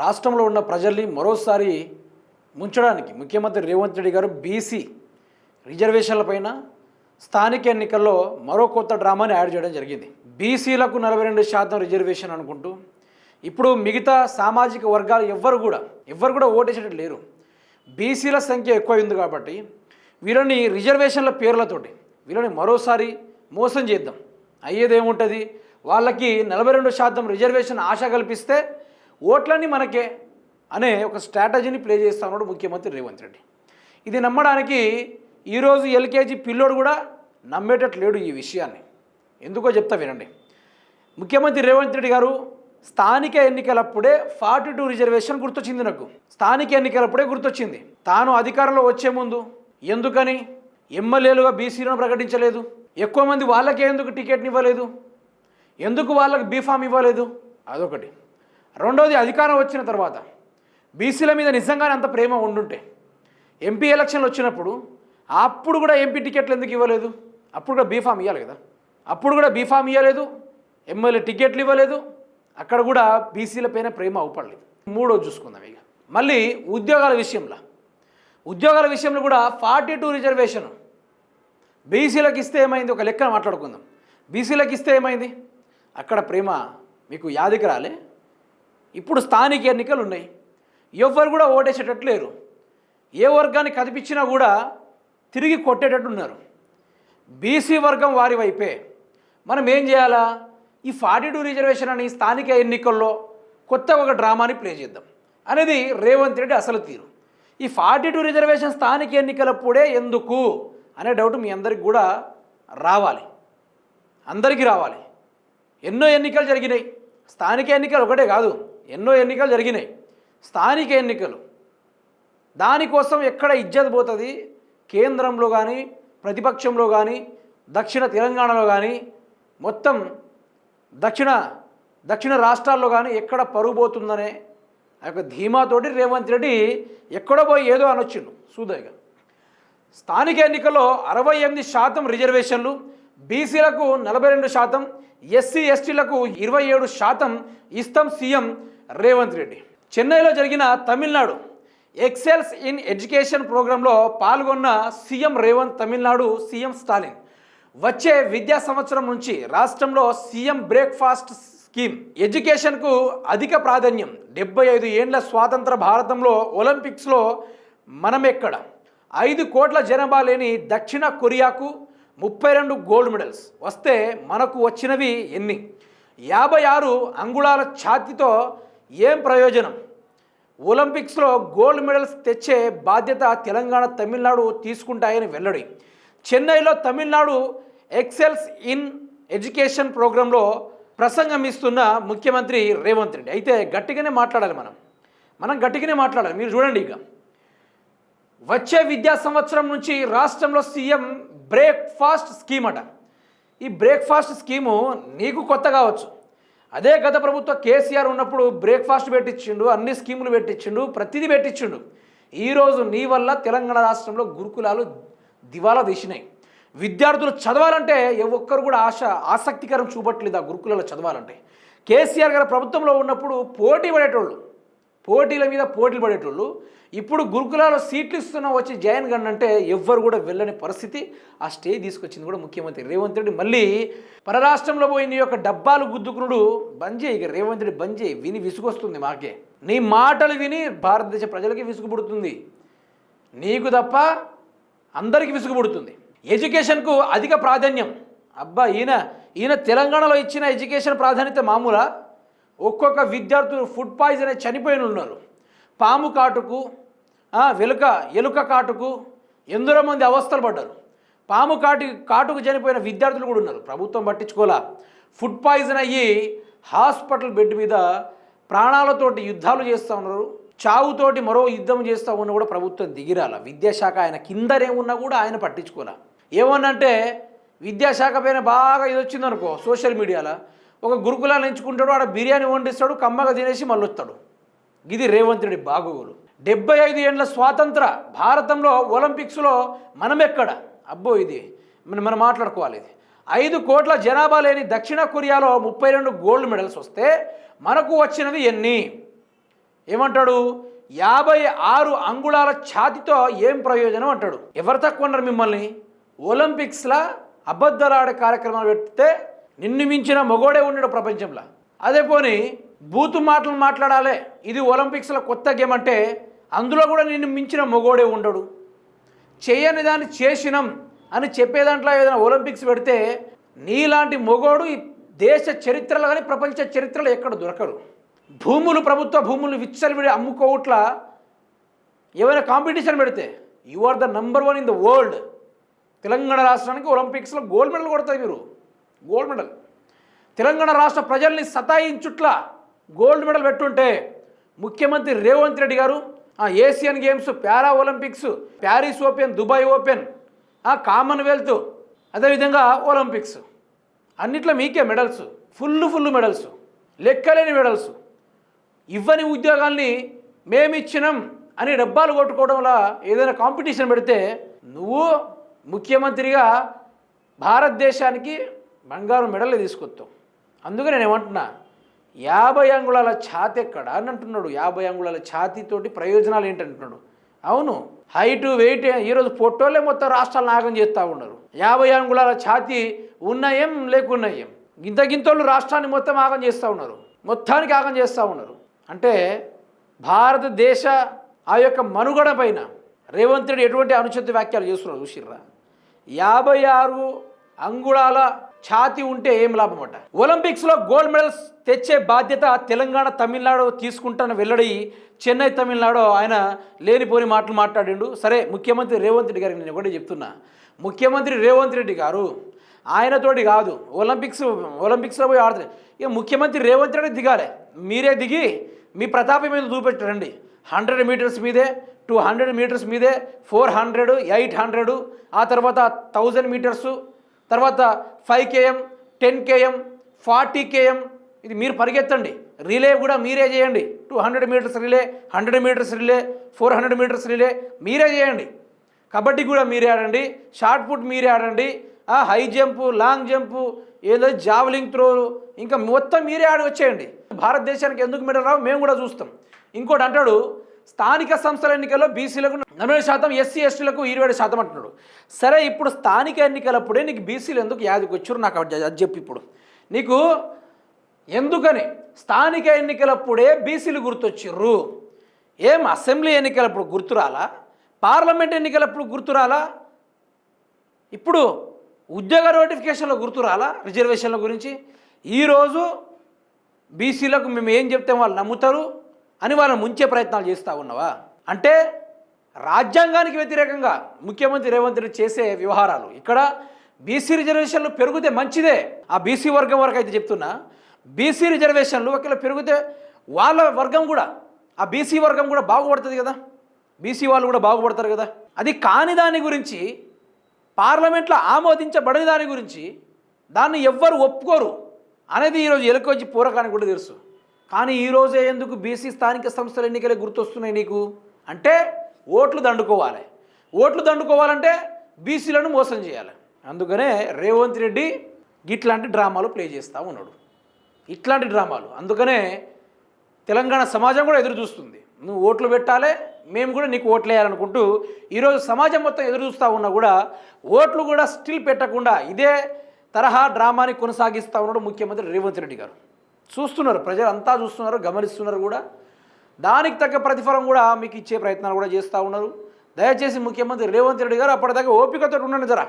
రాష్ట్రంలో ఉన్న ప్రజల్ని మరోసారి ముంచడానికి ముఖ్యమంత్రి రేవంత్ రెడ్డి గారు బీసీ రిజర్వేషన్లపైన స్థానిక ఎన్నికల్లో మరో కొత్త డ్రామాని యాడ్ చేయడం జరిగింది. బీసీలకు నలభై రెండు శాతం రిజర్వేషన్ అనుకుంటూ ఇప్పుడు మిగతా సామాజిక వర్గాలు ఎవ్వరు కూడా ఎవ్వరు కూడా ఓటేసేటట్టు లేరు. బీసీల సంఖ్య ఎక్కువైంది కాబట్టి వీళ్ళని రిజర్వేషన్ల పేర్లతోటి వీళ్ళని మరోసారి మోసం చేద్దాం. అయ్యేది ఏముంటుంది వాళ్ళకి నలభై రెండు శాతం రిజర్వేషన్ ఆశ కల్పిస్తే ఓట్లన్నీ మనకే అనే ఒక స్ట్రాటజీని ప్లే చేస్తా ఉన్నాడు ముఖ్యమంత్రి రేవంత్ రెడ్డి. ఇది నమ్మడానికి ఈరోజు ఎల్కేజీ పిల్లోడు కూడా నమ్మేటట్లు లేడు ఈ విషయాన్ని. ఎందుకో చెప్తా వినండి. ముఖ్యమంత్రి రేవంత్ రెడ్డి గారు స్థానిక ఎన్నికలప్పుడే ఫార్టీ టూ రిజర్వేషన్ గుర్తొచ్చింది నాకు. స్థానిక ఎన్నికలప్పుడే గుర్తొచ్చింది. తాను అధికారంలో వచ్చే ముందు ఎందుకని ఎమ్మెల్యేలుగా బీసీలను ప్రకటించలేదు? ఎక్కువ మంది వాళ్ళకే ఎందుకు టికెట్ని ఇవ్వలేదు? ఎందుకు వాళ్ళకి బీఫామ్ ఇవ్వలేదు? అదొకటి. రెండవది అధికారం వచ్చిన తర్వాత బీసీల మీద నిజంగానే అంత ప్రేమ ఉండుంటే ఎంపీ ఎలక్షన్లు వచ్చినప్పుడు అప్పుడు కూడా ఎంపీ టికెట్లు ఎందుకు ఇవ్వలేదు? అప్పుడు కూడా బీఫామ్ ఇవ్వాలి కదా. అప్పుడు కూడా బీఫామ్ ఇవ్వలేదు ఎమ్మెల్యే టికెట్లు ఇవ్వలేదు. అక్కడ కూడా బీసీల పైన ప్రేమ అవుపడలేదు. మూడో చూసుకుందాం ఇక. మళ్ళీ ఉద్యోగాల విషయంలో. ఉద్యోగాల విషయంలో కూడా ఫార్టీ టూ రిజర్వేషన్. బీసీలకు ఇస్తే ఏమైంది? ఒక లెక్కన మాట్లాడుకుందాం. బీసీలకు ఇస్తే ఏమైంది? అక్కడ ప్రేమ మీకు యాదికి రాలే. ఇప్పుడు స్థానిక ఎన్నికలు ఉన్నాయి ఎవ్వరు కూడా ఓటేసేటట్లు లేరు. ఏ వర్గాన్ని కదిపించినా కూడా తిరిగి కొట్టేటట్టు ఉన్నారు. బీసీ వర్గం వారి వైపే. మనం ఏం చేయాలా? ఈ ఫార్టీ టూ రిజర్వేషన్ అని స్థానిక ఎన్నికల్లో కొత్త ఒక డ్రామాని ప్లే చేద్దాం. అనేది రేవంత్ రెడ్డి అసలు తీరు. ఈ ఫార్టీ టూ రిజర్వేషన్ స్థానిక ఎన్నికలప్పుడే ఎందుకు అనే డౌట్ మీ అందరికి కూడా రావాలి. అందరికీ రావాలి. ఎన్నో ఎన్నికలు జరిగినాయి. స్థానిక ఎన్నికలు ఒకటే కాదు ఎన్నో ఎన్నికలు జరిగినాయి. స్థానిక ఎన్నికలు. దానికోసం ఎక్కడ ఇజ్జత్ పోతుంది? కేంద్రంలో కానీ ప్రతిపక్షంలో కానీ దక్షిణ తెలంగాణలో కానీ మొత్తం దక్షిణ దక్షిణ రాష్ట్రాల్లో కానీ ఎక్కడ పరుగు పోతుందనే ఆ యొక్క ధీమాతోటి రేవంత్ రెడ్డి ఎక్కడో పోయి ఏదో అనొచ్చిండు సూదయ్య స్థానిక ఎన్నికల్లో అరవై ఎనిమిది శాతం రిజర్వేషన్లు బీసీలకు నలభై రెండు శాతం ఎస్సీ ఎస్టీలకు ఇరవై ఏడు శాతం ఇస్తాం సీఎం రేవంత్ రెడ్డి. చెన్నైలో జరిగిన తమిళనాడు ఎక్సెల్స్ ఇన్ ఎడ్యుకేషన్ ప్రోగ్రాంలో పాల్గొన్న సీఎం రేవంత్ తమిళనాడు సీఎం స్టాలిన్. వచ్చే విద్యా సంవత్సరం నుంచి రాష్ట్రంలో సీఎం బ్రేక్ఫాస్ట్ స్కీమ్ ఎడ్యుకేషన్కు అధిక ప్రాధాన్యం. డెబ్బై ఐదు ఏండ్ల స్వాతంత్ర భారతంలో ఒలింపిక్స్లో మనం ఎక్కడ ఐదు కోట్ల జనాభా లేని దక్షిణ కొరియాకు ముప్పై రెండు గోల్డ్ మెడల్స్. వస్తే మనకు వచ్చినవి ఎన్ని? యాభై ఆరు అంగుళాల ఛాతితో ఏం ప్రయోజనం? ఒలింపిక్స్లో గోల్డ్ మెడల్స్ తెచ్చే బాధ్యత తెలంగాణ తమిళనాడు తీసుకుంటాయని వెల్లడి. చెన్నైలో తమిళనాడు ఎక్సెల్స్ ఇన్ ఎడ్యుకేషన్ ప్రోగ్రాంలో ప్రసంగం ఇస్తున్న ముఖ్యమంత్రి రేవంత్ రెడ్డి. అయితే గట్టిగానే మాట్లాడాలి మనం. మనం గట్టిగానే మాట్లాడాలి. మీరు చూడండి ఇక. వచ్చే విద్యా సంవత్సరం నుంచి రాష్ట్రంలో సీఎం బ్రేక్ఫాస్ట్ స్కీమ్ అట. ఈ బ్రేక్ఫాస్ట్ స్కీము నీకు కొత్త కావచ్చు. అదే గత ప్రభుత్వ కేసీఆర్ ఉన్నప్పుడు బ్రేక్ఫాస్ట్ పెట్టించిండు అన్ని స్కీములు పెట్టించిండు ప్రతిదీ పెట్టించిండు. ఈరోజు నీ వల్ల తెలంగాణ రాష్ట్రంలో గురుకులాలు దివాలా తీసినాయి విద్యార్థులు చదవాలంటే ఏ ఒక్కరు కూడా ఆశ ఆసక్తికరం చూపట్లేదు ఆ గురుకులలో చదవాలంటే. కేసీఆర్ గారు ప్రభుత్వంలో ఉన్నప్పుడు పోటీ పడేటోళ్ళు. పోటీల మీద పోటీలు పడేటోళ్ళు ఇప్పుడు గురుకులాలో సీట్లు ఇస్తున్నా వచ్చి జాయిన్ కండి అంటే ఎవ్వరు కూడా వెళ్ళని పరిస్థితి. ఆ స్టేజ్ తీసుకొచ్చింది కూడా ముఖ్యమంత్రి రేవంత్ రెడ్డి. మళ్ళీ పరరాష్ట్రంలో పోయి నీ యొక్క డబ్బాలు గుద్దుకునుడు బంద్ చేయి ఇక రేవంత్ రెడ్డి బంద్ చేయి విని విసుగొస్తుంది మాకే. నీ మాటలు విని భారతదేశ ప్రజలకి విసుగు పుడుతుంది నీకు తప్ప అందరికీ విసుగు పుడుతుంది ఎడ్యుకేషన్కు అధిక ప్రాధాన్యం. అబ్బా ఈయన ఈయన తెలంగాణలో ఇచ్చిన ఎడ్యుకేషన్ ప్రాధాన్యత మామూలా? ఒక్కొక్క విద్యార్థులు ఫుడ్ పాయిజన్ అయి చనిపోయిన ఉన్నారు. పాము కాటుకు వెలుక ఎలుక కాటుకు ఎందరో మంది అవస్థలు పడ్డారు. పాము కాటి కాటుకు చనిపోయిన విద్యార్థులు కూడా ఉన్నారు. ప్రభుత్వం పట్టించుకోలా. ఫుడ్ పాయిజన్ అయ్యి హాస్పిటల్ బెడ్ మీద ప్రాణాలతోటి యుద్ధాలు చేస్తూ ఉన్నారు. చావుతోటి మరో యుద్ధం చేస్తూ ఉన్న కూడా ప్రభుత్వం దిగిరాల. విద్యాశాఖ ఆయన కిందనే ఉన్నా కూడా ఆయన పట్టించుకోలే. ఏమన్నంటే విద్యాశాఖ పైన బాగా ఇది వచ్చిందనుకో సోషల్ మీడియాలో ఒక గురుకులాన్ని ఎంచుకుంటాడు ఆడ బిర్యానీ వండిస్తాడు కమ్మగా తినేసి మళ్ళీ వస్తాడు. ఇది రేవంత్ బాగోగులు. డెబ్బై ఐదు ఏండ్ల స్వాతంత్ర భారతంలో ఒలింపిక్స్లో మనం ఎక్కడ అబ్బో ఇది మనం మనం మాట్లాడుకోవాలి ఇది. ఐదు కోట్ల జనాభా లేని దక్షిణ కొరియాలో ముప్పై రెండు గోల్డ్ మెడల్స్ వస్తే మనకు వచ్చినవి ఎన్ని? ఏమంటాడు? యాభై ఆరు అంగుళాల ఛాతితో ఏం ప్రయోజనం అంటాడు? ఎవరు తక్కువ ఉన్నారు మిమ్మల్ని? ఒలింపిక్స్లా అబద్ధాలు ఆడే కార్యక్రమాలు పెడితే నిన్ను మించిన మొగోడే ఉన్నాడు ప్రపంచంలో. అదే పోని బూతు మాటలు మాట్లాడాలి. ఇది ఒలింపిక్స్లో కొత్త గేమ్ అంటే అందులో కూడా నిన్ను మించిన మగోడే ఉండడు. చేయని దాన్ని చేసినాం అని చెప్పే దాంట్లో ఏదైనా ఒలింపిక్స్ పెడితే నీలాంటి మొగోడు ఈ దేశ చరిత్రలో కానీ ప్రపంచ చరిత్రలో ఎక్కడ దొరకరు. భూములు ప్రభుత్వ భూములు విచ్చలవిడి అమ్ముకోవట్ల ఏమైనా కాంపిటీషన్ పెడితే you are the number one in the world Telangana రాష్ట్రానికి ఒలింపిక్స్లో గోల్డ్ మెడల్ కొడతారు మీరు గోల్డ్ మెడల్. తెలంగాణ రాష్ట్ర ప్రజల్ని సతాయించుట్ల గోల్డ్ మెడల్ పెట్టుంటే ముఖ్యమంత్రి Revanth Reddy garu Asian games para Olympics Paris open Dubai open Commonwealth అదేవిధంగా ఒలింపిక్స్. అన్నిట్లో మీకే మెడల్స్ ఫుల్ ఫుల్ మెడల్స్ లెక్కలేని మెడల్స్. ఇవ్వని ఉద్యోగాల్ని మేమిచ్చినాం అని డబ్బాలు కొట్టుకోవడం వల్ల ఏదైనా కాంపిటీషన్ పెడితే నువ్వు ముఖ్యమంత్రిగా భారతదేశానికి బంగారు మెడల్ తీసుకొస్తాం అందుకే నేను ఏమంటున్నా యాభై అంగుళాల ఛాతి ఎక్కడ అని అంటున్నాడు. యాభై అంగుళాల ఛాతీతోటి ప్రయోజనాలు ఏంటంటున్నాడు అవును హైటు వెయిట్ ఈరోజు పొట్టోళ్ళే మొత్తం రాష్ట్రాలు నాగం చేస్తూ ఉన్నారు. యాభై అంగుళాల ఛాతీ ఉన్నాయేం లేకున్నాయేం? గింత గింతోళ్ళు రాష్ట్రాన్ని మొత్తం ఆగం చేస్తూ ఉన్నారు. మొత్తానికి ఆగం చేస్తూ ఉన్నారు. అంటే భారతదేశ ఆ యొక్క మనుగడ పైన రేవంత్ రెడ్డి ఎటువంటి అనుచిత వ్యాఖ్యలు చేస్తున్నారు చూసిర్రా? యాభై ఆరు అంగుళాల ఛాతి ఉంటే ఏం లాభం అట? ఒలింపిక్స్లో గోల్డ్ మెడల్స్ తెచ్చే బాధ్యత తెలంగాణ తమిళనాడు తీసుకుంటాను వెల్లడి చెన్నై తమిళనాడు ఆయన లేనిపోని మాటలు మాట్లాడిండు. సరే ముఖ్యమంత్రి రేవంత్ రెడ్డి గారికి నేను కూడా చెప్తున్నా. ముఖ్యమంత్రి రేవంత్ రెడ్డి గారు ఆయనతోటి కాదు ఒలింపిక్స్ ఒలింపిక్స్లో పోయి ఆడుతుంది ఇక ముఖ్యమంత్రి రేవంత్ రెడ్డి దిగాలి. మీరే దిగి మీ ప్రతాపం మీద చూపెట్టారండి. హండ్రెడ్ మీటర్స్ మీదే టూ హండ్రెడ్ మీటర్స్ మీదే ఫోర్ హండ్రెడ్ ఎయిట్ హండ్రెడ్ ఆ తర్వాత థౌజండ్ మీటర్సు తర్వాత five KM ten KM forty KM ఇది మీరు పరిగెత్తండి. రిలే కూడా మీరే చేయండి. Two hundred metres relay hundred metres relay four hundred metres relay మీరే చేయండి. కబడ్డీ కూడా మీరే ఆడండి. షార్ట్ పుట్ మీరే ఆడండి. హై జంపు లాంగ్ జంపు ఏదో జావలింగ్ త్రో ఇంకా మొత్తం మీరే ఆడి వచ్చేయండి. భారతదేశానికి ఎందుకు మెడల్ రావు? మేము కూడా చూస్తాం. ఇంకోటి అంటాడు స్థానిక సంస్థల ఎన్నికల్లో బీసీలకు నలభై శాతం ఎస్సీ ఎస్టీలకు ఇరవై ఏడు శాతం అంటున్నాడు. సరే ఇప్పుడు స్థానిక ఎన్నికలప్పుడే నీకు బీసీలు ఎందుకు యాదికి వచ్చారు? నాకు అది అది చెప్పి ఇప్పుడు. నీకు ఎందుకని? స్థానిక ఎన్నికలప్పుడే బీసీలు గుర్తొచ్చిర్రు. ఏం అసెంబ్లీ ఎన్నికలప్పుడు గుర్తురాలా? పార్లమెంట్ ఎన్నికలప్పుడు గుర్తురాలా? ఇప్పుడు ఉద్యోగ నోటిఫికేషన్లో గుర్తురాలా రిజర్వేషన్ల గురించి? ఈరోజు బీసీలకు మేము ఏం చెప్తే? వాళ్ళు నమ్ముతారు. అని వాళ్ళని ముంచే ప్రయత్నాలు చేస్తూ ఉన్నావా? అంటే రాజ్యాంగానికి వ్యతిరేకంగా ముఖ్యమంత్రి రేవంత్ రెడ్డి చేసే వ్యవహారాలు. ఇక్కడ బీసీ రిజర్వేషన్లు పెరిగితే మంచిదే. ఆ బీసీ వర్గం వరకు అయితే చెప్తున్నా. బీసీ రిజర్వేషన్లు ఒకవేళ పెరిగితే వాళ్ళ వర్గం కూడా ఆ బీసీ వర్గం కూడా బాగుపడుతుంది కదా? బీసీ వాళ్ళు కూడా బాగుపడతారు కదా? అది కాని దాని గురించి పార్లమెంట్లో ఆమోదించబడని దాని గురించి దాన్ని ఎవ్వరు ఒప్పుకోరు అనేది ఈరోజు ఎలుకొచ్చి పూరకానికి కూడా తెలుసు. కానీ ఈరోజే ఎందుకు బీసీ స్థానిక సంస్థల ఎన్నికలే గుర్తొస్తున్నాయి నీకు? అంటే ఓట్లు దండుకోవాలి. ఓట్లు దండుకోవాలంటే బీసీలను మోసం చేయాలి. అందుకనే రేవంత్ రెడ్డి ఇట్లాంటి డ్రామాలు ప్లే చేస్తూ ఉన్నాడు. ఇట్లాంటి డ్రామాలు. అందుకనే తెలంగాణ సమాజం కూడా ఎదురు చూస్తుంది. నువ్వు ఓట్లు పెట్టాలి మేము కూడా నీకు ఓట్లు వేయాలనుకుంటూ ఈరోజు సమాజం మొత్తం ఎదురు చూస్తూ ఉన్నా కూడా ఓట్లు కూడా స్టిల్ పెట్టకుండా ఇదే తరహా డ్రామాని కొనసాగిస్తూ ఉన్నాడు ముఖ్యమంత్రి రేవంత్ రెడ్డి గారు. చూస్తున్నారు. ప్రజలు అంతా చూస్తున్నారు గమనిస్తున్నారు కూడా. దానికి తగ్గ ప్రతిఫలం కూడా మీకు ఇచ్చే ప్రయత్నాలు కూడా చేస్తూ ఉన్నారు. దయచేసి ముఖ్యమంత్రి రేవంత్ రెడ్డి గారు అప్పటిదాకా ఓపికతో ఉండండి జరా.